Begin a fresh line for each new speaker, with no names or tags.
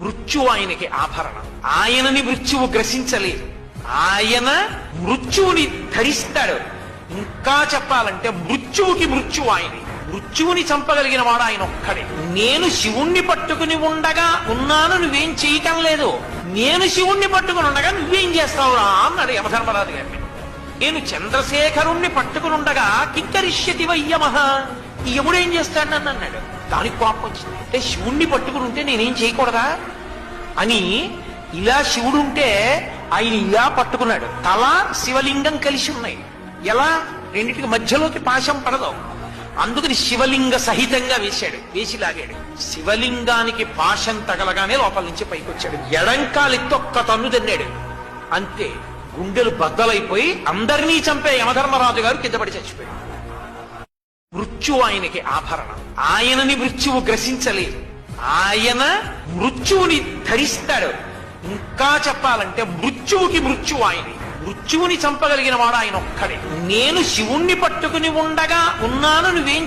మృత్యు ఆయనకి ఆభరణం. ఆయనని మృత్యువు గ్రసించలేదు. ఆయన మృత్యువుని ధరిస్తాడు. ఇంకా చెప్పాలంటే మృత్యువుకి మృత్యువు ఆయన మృత్యువుని చంపగలిగిన వాడు ఆయన ఒక్కడే. నేను శివుణ్ణి పట్టుకుని ఉండగా ఉన్నాను నువ్వేం చేయటం లేదు. నేను శివుణ్ణి పట్టుకుని ఉండగా నువ్వేం చేస్తావు రా అన్నాడు యమధర్మరాజు గారిని. నేను చంద్రశేఖరుణ్ణి పట్టుకుని ఉండగా కింకరిష్యతి వయ్యమహ ఈ యముడు ఏం చేస్తాడు నన్ను అన్నాడు. దానికి కోపం వచ్చింది. అంటే శివుణ్ణి పట్టుకుని ఉంటే నేనేం చేయకూడదా? అని ఇలా శివుడు ఉంటే ఆయన ఇలా పట్టుకున్నాడు. తల శివలింగం కలిసి ఉన్నాయి. ఎలా? రెండింటికి మధ్యలోకి పాశం పడదు. అందుకని శివలింగ సహితంగా వేశాడు. వేసి లాగాడు. శివలింగానికి పాశం తగలగానే లోపల నుంచి పైకి వచ్చాడు. ఎడంకాలెత్తి ఒక్క తన్ను తిన్నాడు. అంతే. గుండెలు బద్దలైపోయి అందరినీ చంపే యమధర్మరాజు గారు కిందపడి చచ్చిపోయాడు. మృత్యువు ఆయనకి ఆభరణం. ఆయనని మృత్యువు గ్రసించలేదు. ఆయన మృత్యువుని ధరిస్తాడు. ఇంకా చెప్పాలంటే మృత్యువుకి మృత్యువు ఆయన మృత్యువుని చంపగలిగిన వాడు ఆయన ఒక్కడే. నేను శివుణ్ణి పట్టుకుని ఉండగా ఉన్నాను నువ్వేం